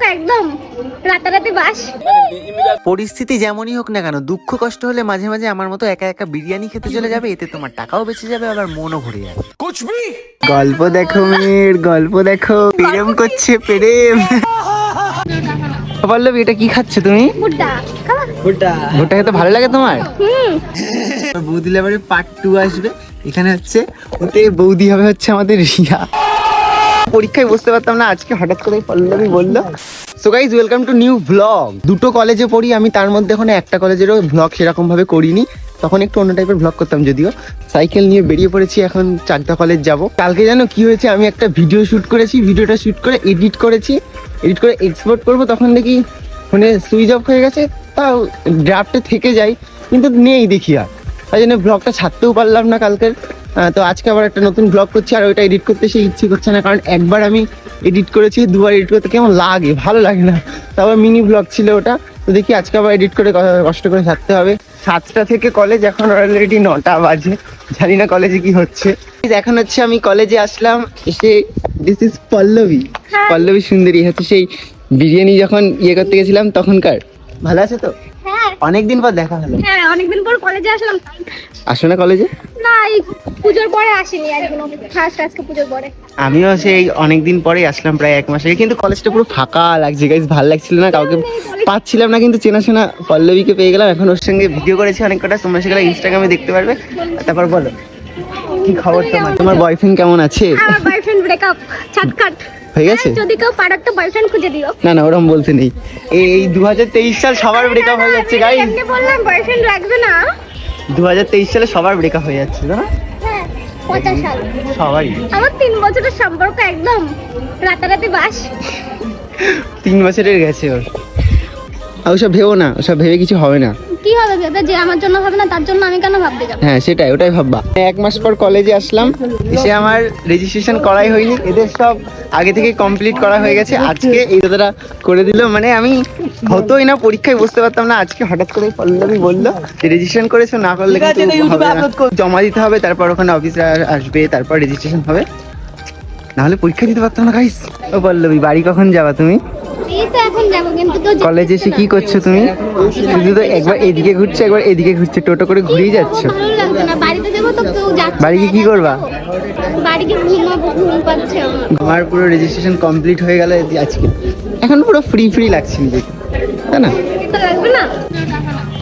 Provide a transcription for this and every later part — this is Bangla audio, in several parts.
সম্পর্ক একদম রাতারাতি বাস। পরিস্থিতি যেমনই হোক না কেন দুঃখ কষ্ট হলে মাঝে মাঝে আমার মতো একা একা বিরিয়ানি খেতে চলে যাবে এতে তোমার টাকাও বেঁচে যাবে আবার মনও ভরে যাবে। গল্প দেখো মেয়ের গল্প দেখো। প্রেম করছে প্রেম। পল্লবী এটা কি খাচ্ছ তুমি? ভুট্টা। খেতে ভালো লাগে তোমার? বৌদি লেবারে পার্ট টু আসবে। এখানে হচ্ছে ওতে বৌদি হবে হচ্ছে আমাদের রিয়া। পরীক্ষায় বসতে পারতাম না, আজকে হঠাৎ করে পল্লবী বলল। So guys welcome to new blog দুটো কলেজে পড়ি, আমি তার মধ্যে এখন একটা কলেজেরও ব্লগ সেরকম ভাবে করিনি। তখন একটু অন্য টাইপের ব্লগ করতাম যদিও। সাইকেল নিয়ে বেরিয়ে পড়েছি, এখন চাকদা কলেজ যাব। কালকে জানো কি হয়েছে, আমি একটা ভিডিও শ্যুট করেছি ভিডিওটা শ্যুট করে এডিট করেছি। এডিট করে এক্সপোর্ট করব, তখন দেখি ফোনে সুইচ অফ হয়ে গেছে, তাও ড্রাফটে থেকে যাই কিন্তু নেই দেখি আর। তাই জন্য ব্লগটা ছাড়তেও পারলাম না কালকের। তো আজকে আবার একটা নতুন ব্লগ করছি আর ওইটা এডিট করতে সে ইচ্ছে করছে না কারণ একবার আমি এডিট করেছি দুবার এডিট করতে কেমন লাগে ভালো লাগে না। তারপর মিনি ব্লগ ছিল ওটা। তো দেখি আজকে আবার এডিট করে কষ্ট করে থাকতে হবে। সাতটা থেকে কলেজ এখন অলরেডি নটা বাজে। জানি না কলেজে কি হচ্ছে। এখন হচ্ছে আমি কলেজে আসলাম এসে দিস ইজ পল্লবী। পল্লবী সুন্দরী হচ্ছে সেই বিরিয়ানি যখন ইয়ে করতে গেছিলাম তখনকার। ভালো আছে তো? হ্যাঁ। অনেকদিন পর দেখা হলো। হ্যাঁ অনেকদিন পর কলেজে আসলাম। আসো না কলেজে এই পুজোর পরে আসিনি একদিনও ফার্স্ট আজকে পুজোর পরে। আমিও সেই অনেকদিন পরেই আসলাম প্রায় এক মাস আগে। কিন্তু কলেজটা পুরো ফাঁকা লাগছে গাইজ ভালো লাগছিল না। কাউকে পাচ্ছিলাম না কিন্তু চেনাশোনা পল্লবীকে পেয়ে গেলাম। এখন ওর সঙ্গে ভিডিও করেছি অনেক কটা। তোমরা সেগুলো ইনস্টাগ্রামে দেখতে পারবে। তারপর বলো কি খবর তোমার? তোমার বয়ফ্রেন্ড কেমন আছে? আমার বয়ফ্রেন্ড ব্রেকআপ ছাটকাট হয়ে গেছে? যদি কেউ পার একটা বয়ফ্রেন্ড খুঁজে দিও। না না ওরম বলতে নেই। এই দু হাজার তেইশ সাল সবার ব্রেকআপ হয়ে যাচ্ছে এমনি বললাম বয়ফ্রেন্ড লাগবে না। দু হাজার তেইশ সালে সবার ব্রেকআপ হয়ে যাচ্ছে না হ্যাঁ সাল? সবারই। আমার তিন বছরের সম্পর্ক একদম রাতারাতি বাস। তিন বছরের গেছে ওর। আর ওসব ভেবো না ওসব ভেবে কিছু হবে না। কি হবে ভেবে যে আমার জন্য হবে না তার জন্য আমি কেন ভাবতে যাব? হ্যাঁ সেটাই ওটাই ভাববা। এক মাস পর কলেজে আসলাম এসে আমার রেজিস্ট্রেশন করাই হয়নি এদের সব আগে থেকে কমপ্লিট করা হয়ে গেছে আজকে এই দাদারা করে দিল মানে আমি হতোই না পরীক্ষায় বুঝতে পারতাম না আজকে হঠাৎ করে পল্লবী বলল যে রেজিস্ট্রেশন করেছ না করলে কিন্তু হবে না। জমা দিতে হবে তারপর ওখানে অফিসে আসবে তারপর রেজিস্ট্রেশন হবে। নাহলে পরীক্ষা দিতে পারতাম না গাইস ও পল্লবী বাড়ি কখন যাবা তুমি? কলেজে এসে কি করছ তুমি? শুধু তো একবার এদিকে ঘুরছো একবার এদিকে ঘুরছো টোটো করে ঘুরেই যাচ্ছ। না বাড়ি গিয়ে কি করবা? আমার। পুরো রেজিস্ট্রেশন কমপ্লিট হয়ে গেল আজকে। এখন পুরো ফ্রি ফ্রি লাগছে নিজেকে তাই না?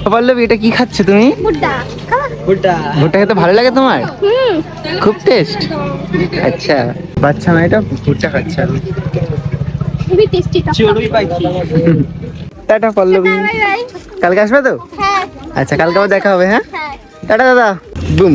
তো পল্লবী এটা কি খাচ্ছ তুমি? ভুট্টা। ভুট্টা। খেতে ভালো লাগে তোমার? খুব টেস্ট আচ্ছা। বাচ্চা মেয়েটা ভুট্টা খাচ্ছে আমি। খুবই tasty tata Pallavi. Bye bye. কালকে আসবে তো? হ্যাঁ। আচ্ছা কালকে আবার দেখা হবে হ্যাঁ? হ্যাঁ। টাটা দাদা। বুম।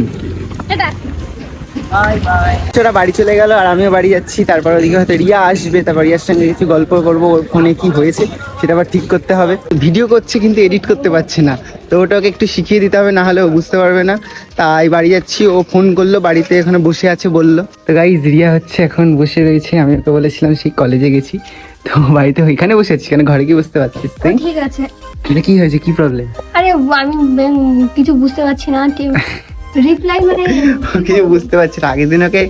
ওরা বাড়ি চলে গেল আর আমিও বাড়ি যাচ্ছি। তারপর ওদিকে হয়তো রিয়া আসবে তারপর রিয়ার সঙ্গে কিছু গল্প করব ওর ফোনে কি হয়েছে সেটা আবার ঠিক করতে হবে। ভিডিও করছে কিন্তু এডিট করতে পারছে না। তো ওটাকে একটু শিখিয়ে দিতে হবে না হলে ও বুঝতে পারবে না। তাই বাড়ি যাচ্ছি ও ফোন করল বাড়িতে এখানে বসে আছে বলল। তো গাইজ রিয়া হচ্ছে এখন বসে রয়েছে আমি ওকে বলেছিলাম সেই কলেজে গেছি। তো বাড়িতে ওইখানে বসে আছি কেন ঘরে কি বুঝতে পারছিস তুই? ঠিক আছে। এটা কি হয়েছে? কি প্রবলেম আরে আমি কিছু বুঝতে পারছি না রিপ্লাই মানে কিছু বুঝতে পারছি না। আগের দিন ওকে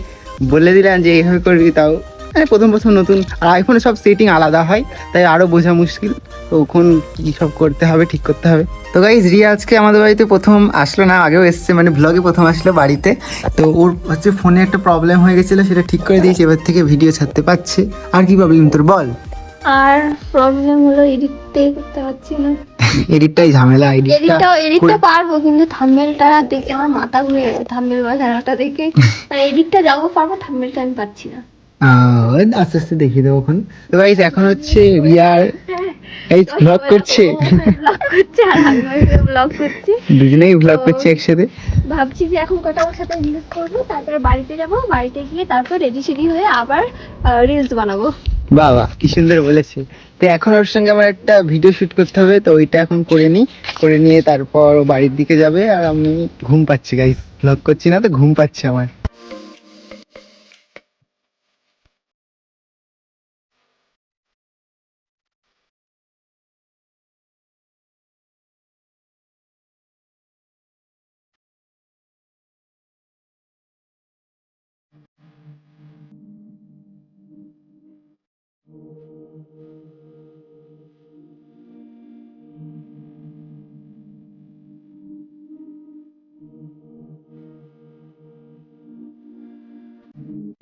বলে দিলাম যে, এইভাবে করবি তাও। মানে প্রথম প্রথম নতুন, আর আইফোনে সব সেটিং আলাদা হয়, তাই আরও বোঝা মুশকিল। তো ওখন কি সব করতে হবে, ঠিক করতে হবে। তো গাইজ রিয়া আজকে আমাদের বাড়িতে প্রথম আসলো না, আগেও এসছে মানে ব্লগে প্রথম আসলো বাড়িতে। তো ওর হচ্ছে ফোনে একটা প্রবলেম হয়ে গেছিল, সেটা ঠিক করে দিয়েছি, এবার থেকে ভিডিও ছাড়তে পারছে। আর কি প্রবলেম তোর, বল? আর প্রবলেম হলো এডিটটাই করতে পারছি না। এডিটটাই ঝামেলা এডিটটা এডিটটা পারব কিন্তু থাম্বনেলটা দেখে আমার মাথা ঘুরে গেছে থাম্বনেল বা জানাটা দেখে। মানে এডিটটা যাব পারব থাম্বনেলটা আমি পাচ্ছি না। আস্তে আস্তে দেখিয়ে দেবো এখন। তো গাইজ এখন হচ্ছে রিয়ার এই ব্লগ করছে। ব্লগ করছি দুজনেই ব্লগ করছে একসাথে। ভাবছি যে এখন কটা ওর সাথে রিলস করব তারপরে বাড়িতে যাব বাড়িতে গিয়ে তারপর রেডি সেডি হয়ে আবার রিলস বানাবো। বাবা কি সুন্দর বলেছে। তো এখন ওর সঙ্গে আমার একটা ভিডিও শুট করতে হবে, তো ওইটা এখন করে নিই। করে নিয়ে তারপর বাড়ির দিকে যাবে আর আমি ঘুম পাচ্ছি গাইজ ব্লগ করছি না তো ঘুম পাচ্ছে আমার।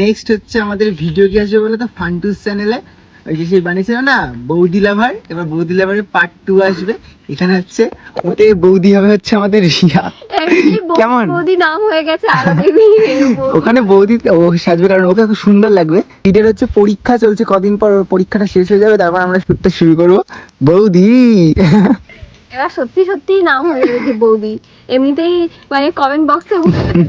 নেক্সট হচ্ছে আমাদের ভিডিও কি আসবে বলে তো ফান্টুস চ্যানেলে ওই যে সেই বানিয়েছিল না? বৌদি লাভার এবার বৌদি লাভারের পার্ট টু আসবে। এখানে হচ্ছে ওতে বৌদি হবে হচ্ছে আমাদের রিয়া। কেমন? বৌদি নাম হয়ে গেছে ওখানে বৌদি ও সাজবে কারণ ওকে খুব সুন্দর লাগবে। এটার হচ্ছে পরীক্ষা চলছে কদিন পর পরীক্ষাটা শেষ হয়ে যাবে তারপর আমরা শুটটা শুরু করব। বৌদি! এবার সত্যি সত্যি নাম হয়ে গেছে বৌদি। এমনিতেই মানে কমেন্ট বক্সে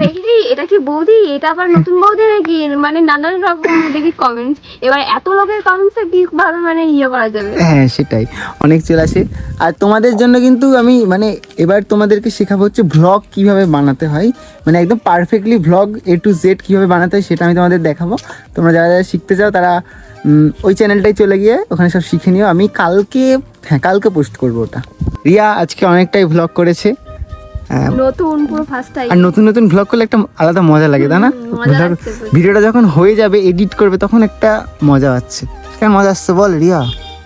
দেখি এটা কি বৌদি? এটা আবার নতুন বৌদি নাকি? মানে নানান রকম দেখি কমেন্টস এবার এত লোকের কমেন্টসে কীভাবে মানে ইয়ে করা যাবে। হ্যাঁ সেটাই। অনেক চলে আসে আর তোমাদের জন্য কিন্তু আমি মানে এবার তোমাদেরকে শেখাবো হচ্ছে ভ্লগ কীভাবে বানাতে হয়। মানে একদম perfectly vlog A to Z কীভাবে বানাতে হয় সেটা আমি তোমাদের দেখাবো। তোমরা যারা যারা শিখতে চাও তারা ওই চ্যানেলটাই চলে গিয়ে ওখানে সব শিখে নিও। আমি কালকে হ্যাঁ কালকে পোস্ট করব ওটা। রিয়া আজকে অনেকটাই ভ্লগ করেছে। নতুন পুরো ফার্স্ট টাইম আর নতুন নতুন ভ্লগ করলে একটা আলাদা মজা লাগে তাই না। ভিডিওটা যখন হয়ে যাবে এডিট করবে তখন একটা মজা আছে কেমন মজা আসছে বল রিয়া?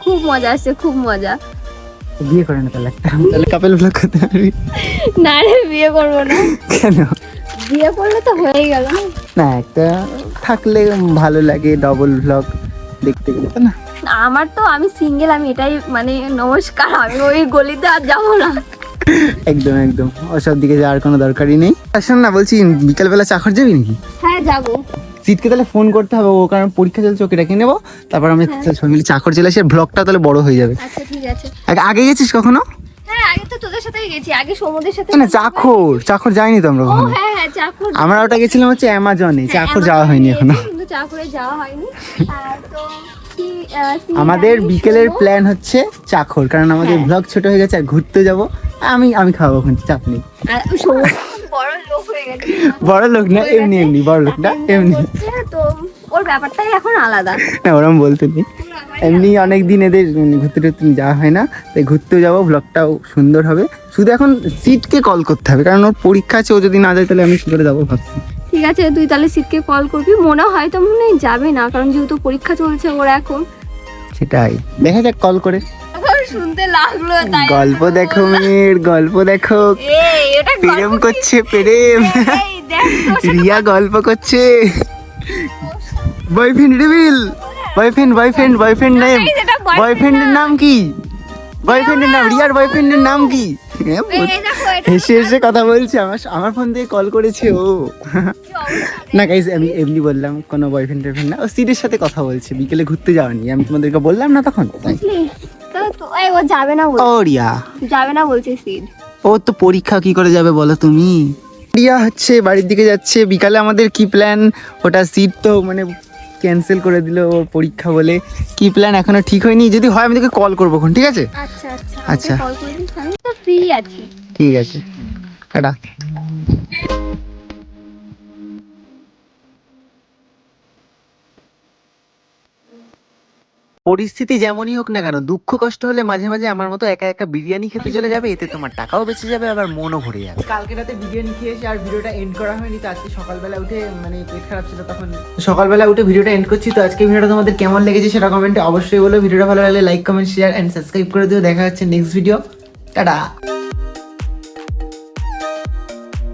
খুব মজা আসছে খুব মজা। বিয়ে করে না তাহলে তাহলে কাপেল ব্লগ করতে পারবি। না রে বিয়ে করব না। কেন? বিয়ে করলে তো হয়ে গেল না। একটা থাকলে ভালো লাগে ডবল ব্লগ দেখতে গেলে তো না? আমার তো আমি সিঙ্গেল আমি এটাই মানে নমস্কার আমি ওই গলিতে আর যাব না। একদম একদম। ওসব দিকে যাওয়ার কোনো দরকারই নেই। শোন না বলছি বিকালবেলা চাকর যাবি নাকি? হ্যাঁ যাব। সিটকে তাহলে ফোন করতে হবে ও কারণ পরীক্ষা চলছে ওকে ডেকে নেব। তারপর আমি সবাই মিলে চাকর চলে আসে ব্লগটা তাহলে বড় হয়ে যাবে। আচ্ছা ঠিক আছে। আগে- আগে গেছিস কখনো? হ্যাঁ আগে তো তোদের সাথেই গেছি আগে সমুদ্রের সাথে না চাকর চাকর যাইনি তো আমরা হ্যাঁ হ্যাঁ চাকুর আমরা ওটা গেছিলাম হচ্ছে অ্যামাজনে চাকর যাওয়া হয়নি এখনও। চাকুরে যাওয়া হয়নি। তো আমাদের বিকেলের প্ল্যান হচ্ছে চাকর কারণ আমাদের হ্যাঁ। ব্লগ ছোট হয়ে গেছে আর ঘুরতে যাব। আমি আমি খাওয়াবো ওখানে চাপ নেই। বড় লোক হয়ে না এমনি এমনি বড় লোক না এমনি। তো ওর ব্যাপারটাই এখন আলাদা। না ওরম বলতে নেই। এমনি অনেক দিন এদের ঘুরতে টুরতে যাওয়া হয় না তাই ঘুরতেও যাব ব্লগটাও সুন্দর হবে। শুধু এখন সিটকে কল করতে হবে কারণ ওর পরীক্ষা আছে ও যদি না যায় তাহলে আমি কি করে যাব ভাবছি। ঠিক আছে তুই তাহলে সিটকে কল করবি। মনে হয় তো মনে হয় যাবে না কারণ যেহেতু পরীক্ষা চলছে ওর এখন। সেটাই। দেখা যাক কল করে। শুনতে লাগল তাই গল্প দেখো মেয়ের গল্প দেখো। প্রেম করছে প্রেম। রিয়া গল্প করছে। Boyfriend reveal boyfriend boyfriend boyfriend name বয়ফ্রেন্ডের নাম কি? বয়ফ্রেন্ডের নাম রিয়ার বয়ফ্রেন্ডের নাম কি? হ্যাঁ, হেসে হেসে কথা বলছে আমার আমার ফোন দিয়ে কল করেছে ও। না গাইজ আমি এমনি বললাম কোনো বয়ফ্রেন্ড টয়ফ্রেন্ড না ও সিটের সাথে কথা বলছে বিকেলে ঘুরতে যাওয়ানি আমি তোমাদেরকে বললাম না তখন? ও যাবে না ও রিয়া যাবে না বলছে সিট ও তো পরীক্ষা কি করে যাবে বলো তুমি? রিয়া হচ্ছে বাড়ির দিকে যাচ্ছে বিকালে আমাদের কি প্ল্যান ওটা সিট তো মানে ক্যান্সেল করে দিল ওর পরীক্ষা বলে। কি প্ল্যান এখনও ঠিক হয়নি। যদি হয় আমি তোকে কল করব ঠিক আছে? আচ্ছা আচ্ছা আচ্ছা। ফ্রি আছি। ঠিক আছে টাটা। পরিস্থিতি যেমনই হোক না কেন দুঃখ কষ্ট হলে মাঝে মাঝে আমার মতো একা একা বিরিয়ানি খেতে চলে যাবে এতে তোমার টাকাও বেঁচে যাবে আবার মনও ভরে যাবে। কালকে রাতে বিরিয়ানি খেয়ে এসে আর ভিডিওটা এন্ড করা হয়নি তো আজকে সকালবেলা উঠে মানে পেট খারাপ ছিল তখন। সকালবেলা উঠে ভিডিওটা এন্ড করছি তো আজকে ভিডিওটা তোমাদের কেমন লেগেছে সেটা কমেন্টে অবশ্যই বলো। ভিডিওটা ভালো লাগলে like comment share and subscribe করে দিও। দেখা হচ্ছে নেক্সট ভিডিও টাটা।